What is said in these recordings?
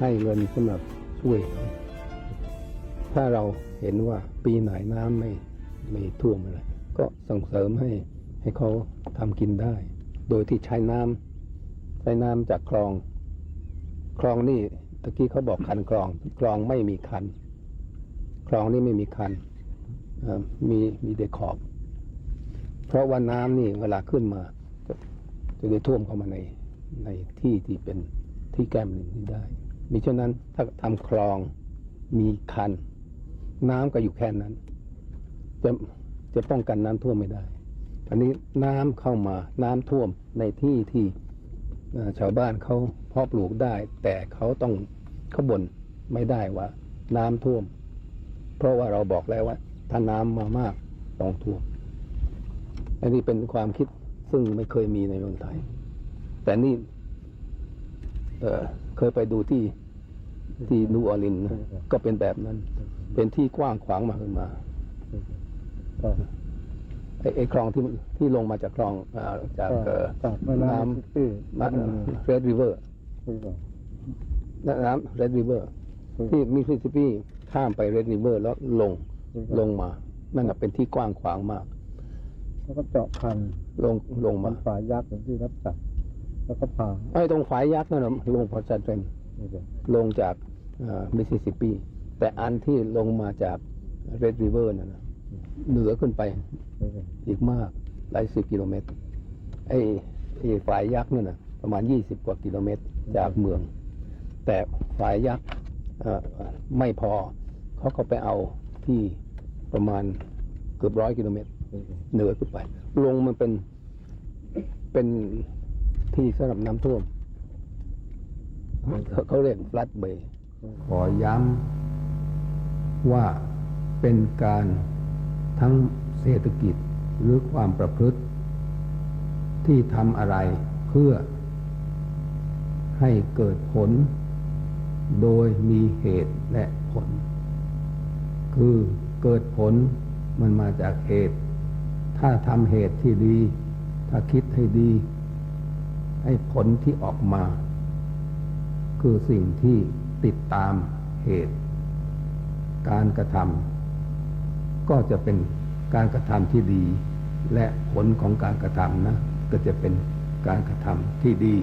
ให้เงินสำหรับช่วย ถ้าเราเห็นว่าปีไหนน้ำไม่ไม่ท่วมอะไรก็ส่งเสริมให้ให้เขาทำกินได้ โดยที่ใช้น้ำใช้น้ำจากคลอง คลองนี่ตะกี้เขาบอกคันคลองคลองไม่มีคัน คลองนี่ไม่มีคันมีมีแต่ขอบ เพราะว่าน้ำนี่เวลาขึ้นมาจะจะได้ท่วมเข้ามาในในที่ที่เป็นที่แก้มลิงนี้ได้ มิฉะนั้นถ้าทำคลองมีคัน น้ำก็อยู่แค่นั้น จะจะป้องกันน้ำท่วมไม่ได้ อันนี้น้ำเข้ามาน้ำท่วมในที่ที่ชาวบ้านเขาเพาะปลูกได้ แต่เขาต้องเขาบ่นไม่ได้ว่า น้ำท่วม เพราะว่าเราบอกแล้วว่า ถ้าน้ำมามากต้องท่วม อันนี้เป็นความคิดซึ่งไม่เคยมีในเมืองไทย แต่นี่ เอ่อเคยไปดูที่ที่นูออร์ลินส์นะก็เป็นแบบนั้น เป็นที่กว้างขวางมาขึ้นมาก็ไอ้ไอ้คลองที่มันที่ลงมาจากคลองอ่าจากเอ่อจากแม่น้น้ำซิตี้ำมาเรดริเวอร์น้ำเรดริเวอร์ที่มิสซิสซิปปีข้ามไปเรดริเวอร์แล้วลงลงมา นั่นนะเป็นที่กว้างขวางมาก แล้วก็เจาะคันลงลงมัมานฝายยักษ์อย่างที่รับจัด แล้วก็พาไอ้ตรงฝายยักษ์นั่นนะลงพอจัดเป็นนี่เลยลงจากมิสซิสซิปปี แต่อันที่ลงมาจากเรดริเวอร์นั่นนะเหนือขึ้นไปนี่เลยอีกมากหลายสิบกิโลเมตร ไอ้ไอ้ฝายยักษ์นั่นนะประมาณยี่สิบกว่ากิโลเมตรจากเมือง แต่ฝายยักษ์เอ่อไม่พอเขาก็ไปเอาที่ประมาณเกือบร้อยกิโลเมตรนี่เลยเหนือขึ้นไป ลงมันเป็นเป็น ที่สำหรับน้ำท่วมเขาเขาเรียกฟลัดเบย์ขอย้ำว่าเป็นการทั้งเศรษฐกิจหรือความประพฤติ ที่ทำอะไรเพื่อให้เกิดผลโดยมีเหตุและผล คือเกิดผลมันมาจากเหตุ ถ้าทำเหตุที่ดี ถ้าคิดให้ดี ให้ผลที่ออกมา คือสิ่งที่ติดตามเหตุ การกระทำก็จะเป็นการกระทำที่ดี และผลของการกระทำนะ ก็จะเป็นการกระทำที่ดี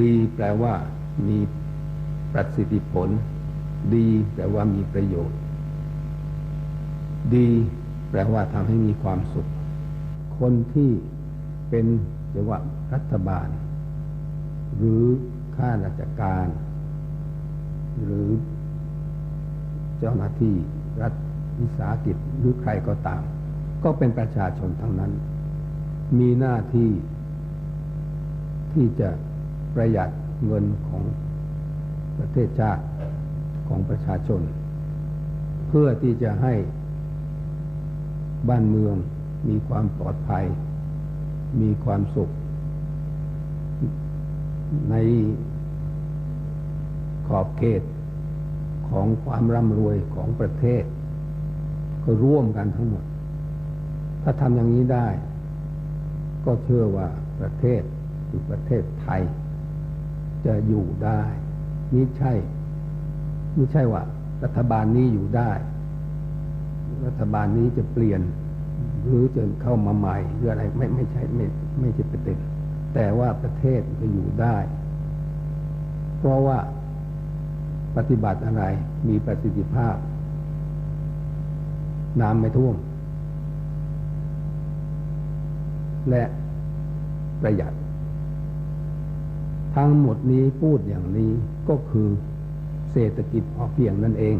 ดีแปลว่ามีประสิทธิผล ดีแปลว่ามีประโยชน์ ดี แปลว่าทำให้มีความสุข คนที่ เป็นเรียกว่ารัฐบาล หรือข้าราชการ หรือเจ้าหน้าที่รัฐวิสาหกิจหรือใครก็ตาม ก็เป็นประชาชนทั้งนั้น มีหน้าที่ที่จะประหยัดเงินของประเทศชาติของประชาชน เพื่อที่จะให้บ้านเมืองมีความปลอดภัย มีความสุข ในขอบเขตของความร่ำรวยของประเทศ ก็ร่วมกันทั้งหมด ถ้าทำอย่างนี้ได้ ก็เชื่อว่าประเทศคือประเทศไทย จะอยู่ได้นี่ใช่ไม่ใช่ว่า รัฐบาลนี้อยู่ได้ รัฐบาลนี้จะเปลี่ยน หรือจะเข้ามาใหม่หรืออะไรไม่ไม่ใช่ไม่ไม่ใช่ประเด็นแต่ว่าประเทศจะอยู่ได้ เพราะว่าปฏิบัติอะไรมีประสิทธิภาพ น้ำไม่ท่วม และประหยัด ทั้งหมดนี้พูดอย่างนี้ก็คือเศรษฐกิจพอเพียงนั่นเอง